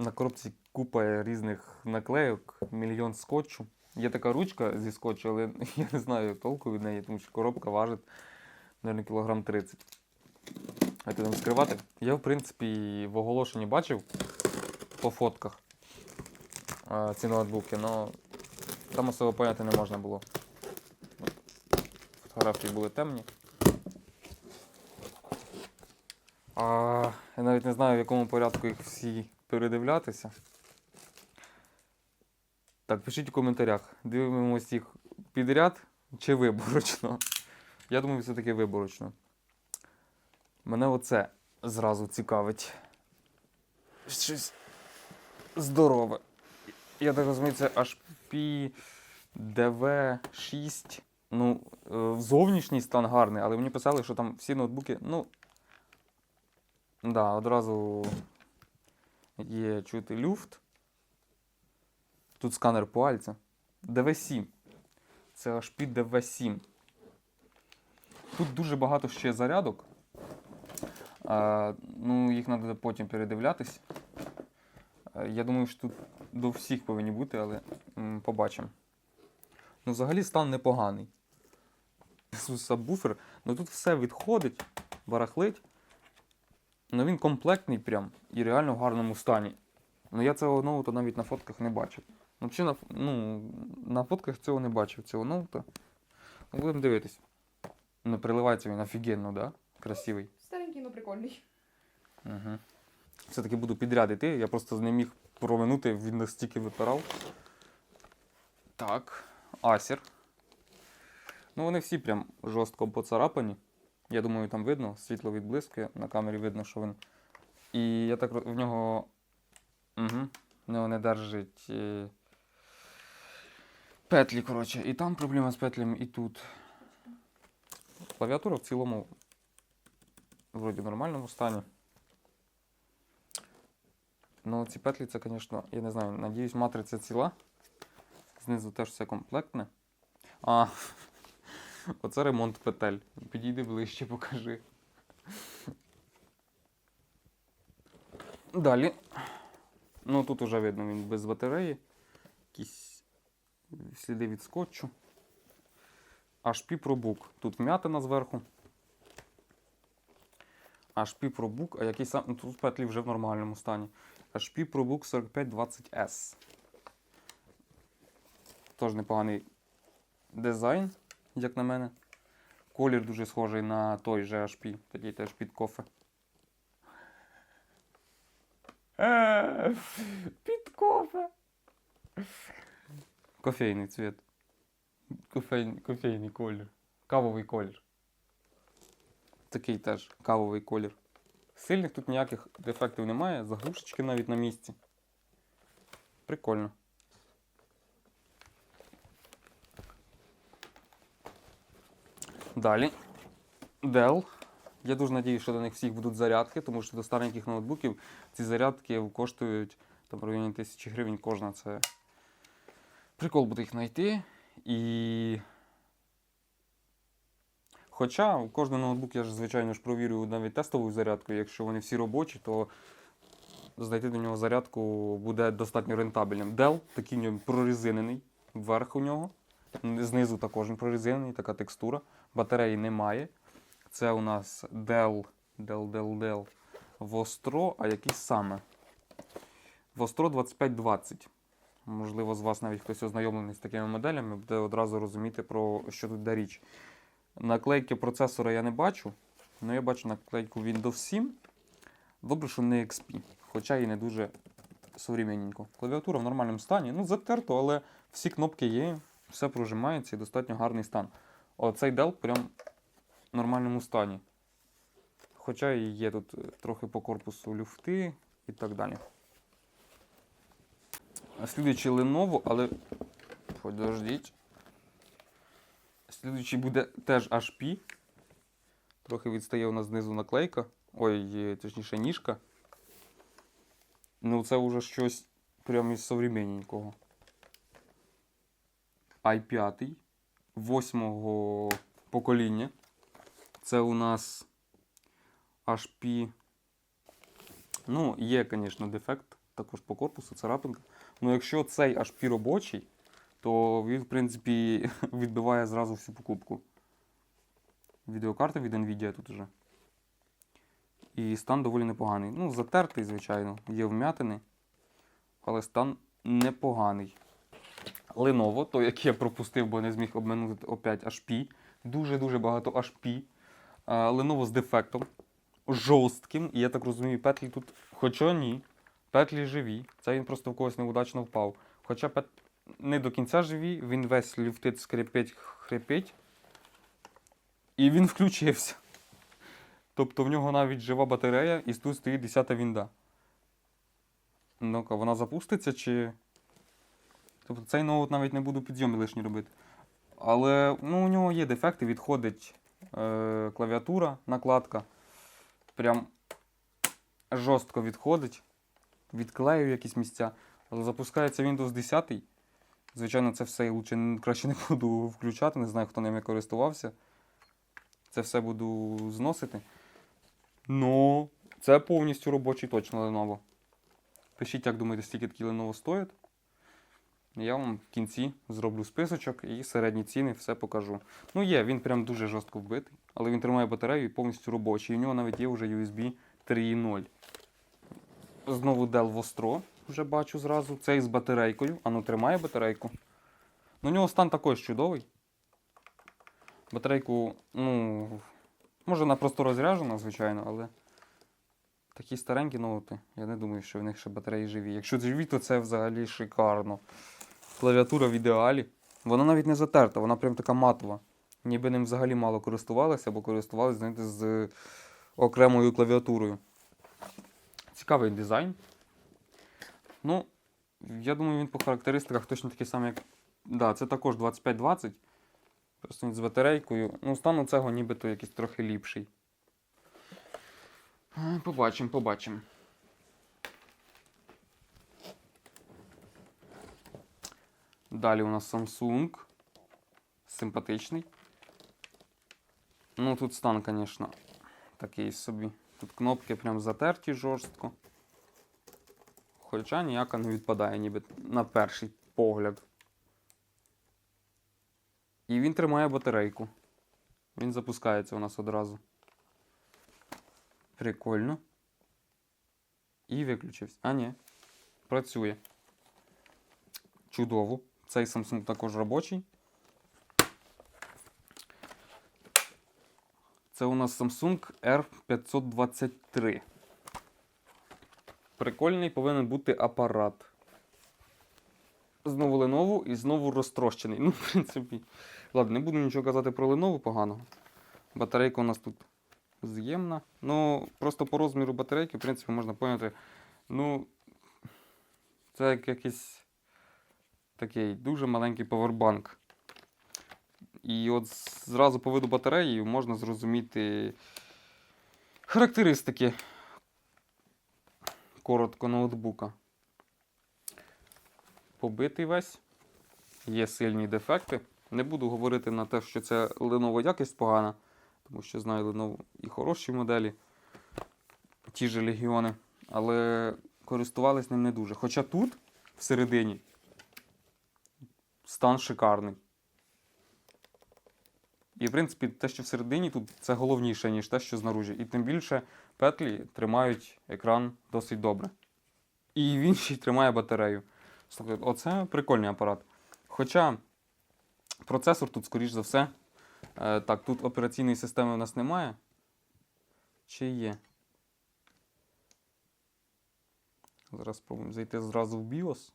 На коробці купа різних наклейок, мільйон скотчу. Є така ручка зі скотчу, але я не знаю толку від неї, тому що коробка важить, мабуть, кілограм 30. А ти там скривати? Я, в принципі, в оголошенні бачив по фотках ці ноутбуки, але там особо поняти не можна було. Фотографії були темні. А, я навіть не знаю, в якому порядку їх всі передивлятися. Так, пишіть у коментарях, дивимось їх підряд чи виборочно. Я думаю, все-таки виборочно. Мене оце зразу цікавить. Щось здорове. Я так розумію, це HP DV6. Ну, е, зовнішній стан гарний, але мені писали, що там всі ноутбуки, ну. Да, одразу є чути люфт. Тут сканер пальця. DV7. Це HP DV7. Тут дуже багато ще зарядок. А, ну, їх треба потім передивлятись. А, я думаю, що тут до всіх повинні бути, але м, побачимо. Ну, взагалі стан непоганий. Сабвуфер, ну тут все відходить, барахлить. Ну він комплектний прям і реально в гарному стані. Ну я цього ноута навіть на фотках не бачив. Ну, взагалі, на, ну, на фотках цього не бачив, цього ноута. Ну, будемо дивитись. Ну, приливається він офігенно, да? Красивий. Старенький, но прикольний. Угу. Все-таки буду підряд іти, я просто не міг проминути, він настільки випирав. Так, Асір. Ну, вони всі прям жорстко поцарапані. Я думаю, там видно, світло відблискує, на камері видно, що він. І я так в нього. Угу. В нього не держить. е, Петлі, коротше. І там проблема з петлями, і тут. Клавіатура в цілому вроді в нормальному стані. Ну, ці петлі, це, звісно, я не знаю, надіюсь, матриця ціла. Знизу теж все комплектне. А, оце ремонт петель. Підійди ближче, покажи. Далі. Ну, тут уже видно, він без батареї. Якісь сліди від скотчу. HP ProBook. Тут вмятина зверху. HP ProBook, а який сам. ну, Тут петлі вже в нормальному стані. HP ProBook 4520S. Тож непоганий дизайн, як на мене. Колір дуже схожий на той же HP, такий теж під кофе. Е, Під кофе. Кофейний цвіт. Кофейний, кофейний колір. Кавовий колір. Такий теж кавовий колір. Сильних тут ніяких дефектів немає, заглушечки навіть на місці. Прикольно. Далі. Dell. Я дуже надіюсь, що до них всіх будуть зарядки, тому що до стареньких ноутбуків ці зарядки коштують там в районі тисячі гривень кожна. Це прикол буде їх знайти. І. Хоча кожен ноутбук я ж, звичайно ж, провірю навіть тестовою зарядкою. Якщо вони всі робочі, то знайти до нього зарядку буде достатньо рентабельним. Dell такий в нього прорезинений, верх у нього. Знизу також він прорезинений, така текстура. Батареї немає. Це у нас Dell, Dell, Dell, Dell Vostro, а який саме? Vostro 2520. Можливо, з вас навіть хтось ознайомлений з такими моделями, буде одразу розуміти, про що тут йде річ. Наклейки процесора я не бачу, але я бачу наклейку Windows 7. Добре, що не XP, хоча і не дуже современненько. Клавіатура в нормальному стані. Ну, затерто, але всі кнопки є, все прожимається і достатньо гарний стан. Оцей Dell прям в нормальному стані. Хоча і є тут е, трохи по корпусу люфти і так далі. Слідуючий Lenovo, але. Подождіть. Слідуючий буде теж HP. Трохи відстає у нас знизу наклейка. Ой, е, точніше, ніжка. Ну, це вже щось прямо із современненького. i5 восьмого покоління. Це у нас HP. Ну, є, звісно, дефект також по корпусу, царапинка. Ну якщо цей HP робочий, то він, в принципі, відбиває зразу всю покупку. Відеокарта від Nvidia тут уже. І стан доволі непоганий. Ну, затертий, звичайно, є вмятини, але стан непоганий. Lenovo, той, який я пропустив, бо не зміг обминути опять HP. Дуже-дуже багато HP. Lenovo з дефектом. Жорстким. І я так розумію, петлі тут. Хоча ні. Петлі живі. Це він просто в когось неудачно впав. Хоча пет... не до кінця живі, він весь люфтить, скрипить, хрипить. І він включився. Тобто в нього навіть жива батарея, і тут стоїть 10-та вінда. Ну-ка, вона запуститься чи. Тобто цей ноут навіть не буду підйоми лишні робити. Але ну, у нього є дефекти, відходить е, клавіатура, накладка. Прям жорстко відходить. Відклею якісь місця. Але запускається Windows 10. Звичайно, це все лучше, краще не буду включати, не знаю, хто ними користувався. Це все буду зносити. Ну, це повністю робочий точно Lenovo. Пишіть, як думаєте, скільки такі Lenovo стоять. Я вам в кінці зроблю списочок і середні ціни все покажу. Ну є, він прям дуже жорстко вбитий, але він тримає батарею і повністю робочий. І у нього навіть є вже USB 3.0. Знову Dell Vostro, вже бачу зразу. Цей з батарейкою. А ну тримає батарейку. Ну, у нього стан також чудовий. Батарейку, ну, може вона просто розряджена, звичайно, але такі старенькі ноути, я не думаю, що в них ще батареї живі. Якщо живі, то це взагалі шикарно. Клавіатура в ідеалі. Вона навіть не затерта, вона прям така матова. Ніби ним взагалі мало користувалися, або користувалися, знаєте, з окремою клавіатурою. Цікавий дизайн. Ну, я думаю, він по характеристиках точно такий самий, як. Да, це також 2520. Просто з батарейкою. Ну, стан у цього нібито якийсь трохи ліпший. Е, Побачимо, побачимо. Далі у нас Samsung. Симпатичний. Ну, тут стан, звісно, такий собі. Тут кнопки прям затерті жорстко. Хоча ніяка не відпадає, ніби на перший погляд. І він тримає батарейку. Він запускається у нас одразу. Прикольно. І виключився. А, ні. Працює. Чудово. Цей Samsung також робочий. Це у нас Samsung R523. Прикольний повинен бути апарат. Знову Lenovo і знову розтрощений. Ну, в принципі. Ладно, не буду нічого казати про Lenovo поганого. Батарейка у нас тут з'ємна. Ну, просто по розміру батарейки, в принципі, можна поняти. Ну, це як якийсь такий дуже маленький повербанк. І от зразу по виду батареї можна зрозуміти характеристики коротко ноутбука. Побитий весь. Є сильні дефекти. Не буду говорити на те, що це Lenovo якість погана, тому що знаю Lenovo і хороші моделі, ті ж легіони, але користувались ним не дуже. Хоча тут, всередині, стан шикарний. І, в принципі, те, що всередині тут, це головніше, ніж те, що знаружі. І тим більше петлі тримають екран досить добре. І він ще й тримає батарею. Слухайте, оце прикольний апарат. Хоча процесор тут, скоріш за все. Е, так, тут операційної системи у нас немає. Чи є? Зараз спробуємо зайти зразу в BIOS.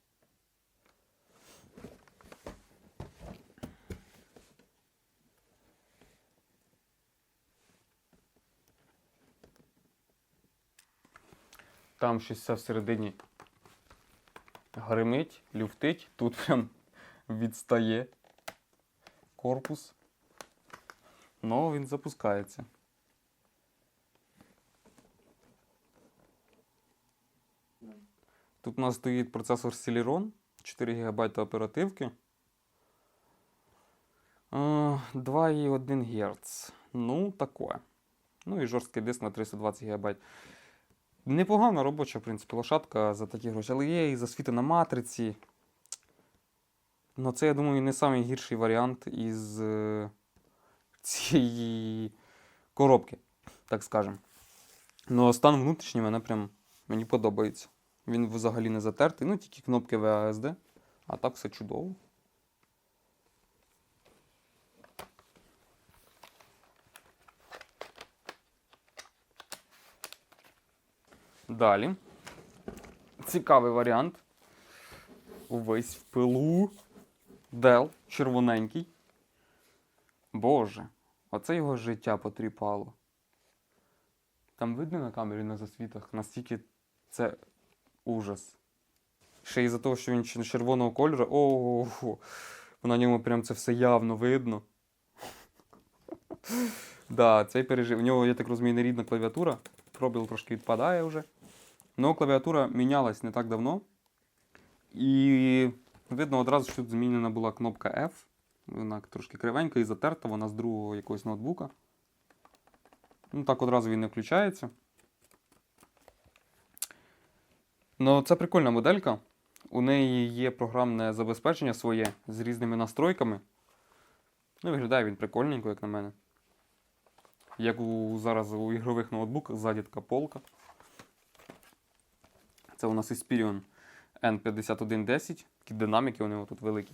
Там щось все всередині гримить, люфтить, тут прям відстає корпус. Ну, він запускається. Тут у нас стоїть процесор Celeron, 4 ГБ оперативки. Е, 2,1 Гц. Ну, таке. Ну і жорсткий диск на 320 ГБ. Непогана робоча, в принципі, лошадка за такі гроші. Але є і засвіти на матриці. Ну, це, я думаю, не найгірший варіант із е, цієї коробки, так скажемо. Ну, стан внутрішній мене прям мені подобається. Він взагалі не затертий, ну тільки кнопки VASD, а так все чудово. Далі. Цікавий варіант. Увесь в пилу. Дел червоненький. Боже, оце його життя потріпало. Там видно на камері на засвітах, настільки це ужас. Ще із-за того, що він червоного кольору. О, на ньому прям це все явно видно. Да, цей пережив. У нього, я так розумію, нерідна клавіатура. Пробіл трошки відпадає вже. Но клавіатура мінялась не так давно. І видно одразу, що тут змінена була кнопка F. Вона трошки кривенька і затерта, вона з другого якогось ноутбука. Ну так одразу він не включається. Ну, це прикольна моделька. У неї є програмне забезпечення своє з різними настройками. Ну, виглядає він прикольненько, як на мене. Як у, зараз у ігрових ноутбуках ззаді така полка. Це у нас Ispirion N5110. Такі динаміки у нього тут великі.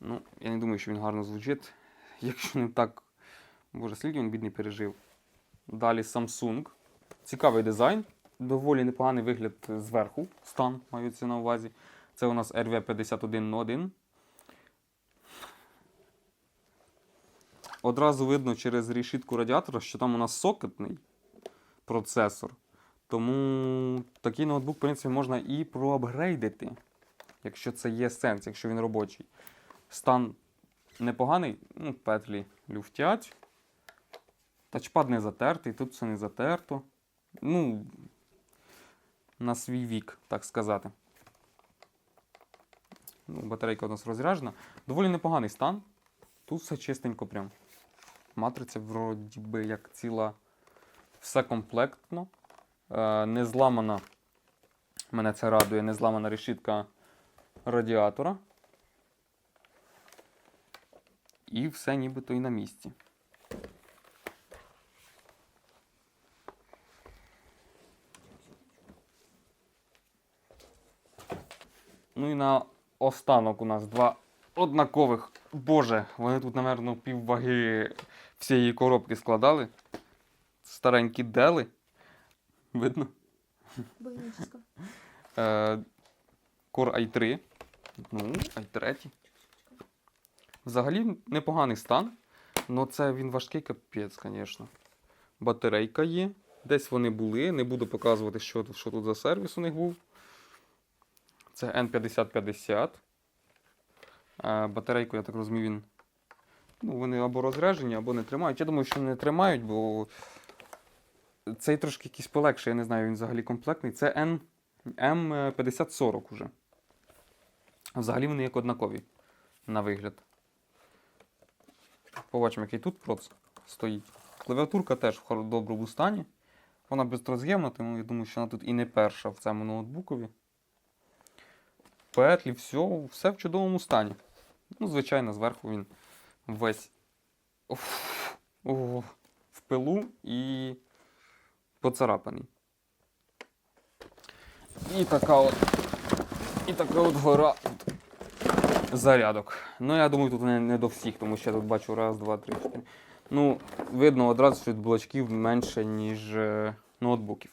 Ну, я не думаю, що він гарно звучить. Якщо не так, боже, скільки він бідний пережив. Далі Samsung. Цікавий дизайн. Доволі непоганий вигляд зверху. Стан мається на увазі. Це у нас RV5101. Одразу видно через решітку радіатора, що там у нас сокетний процесор. Тому такий ноутбук, в принципі, можна і проапгрейдити, якщо це є сенс, якщо він робочий. Стан непоганий, ну, петлі люфтять. Тачпад не затертий, тут все не затерто. Ну, на свій вік, так сказати. Ну, батарейка у нас розряджена. Доволі непоганий стан. Тут все чистенько прям. Матриця вроді би як ціла. Все комплектно. Е, не зламана, мене це радує, не зламана решітка радіатора. І все нібито і на місці. Ну і на останок у нас два однакових. Боже, вони тут, напевно, півваги всієї коробки складали. Старенькі дели. Видно? Боїнчисько. Е, Core i3. Ну, i3. Взагалі непоганий стан. але це він важкий капець, звісно. Батарейка є. Десь вони були. Не буду показувати, що, тут- що тут за сервіс у них був. Це N5050. Е, батарейку, я так розумію, він. Ну, вони або розряджені, або не тримають. Я думаю, що не тримають, бо цей трошки якийсь полегший, я не знаю, він взагалі комплектний. Це N М5040 уже. Взагалі вони як однакові на вигляд. Побачимо, який тут проц стоїть. Клавіатурка теж в доброму стані. Вона безроз'ємна, тому я думаю, що вона тут і не перша в цьому ноутбукові. Петлі, все, все в чудовому стані. Ну, звичайно, зверху він весь уф, уф, в пилу і поцарапаний. І така от. І така от гора зарядок. Ну, я думаю, тут не, не до всіх, тому що я тут бачу раз, два, три, чотири. Ну, видно одразу, що від блочків менше, ніж е, ноутбуків.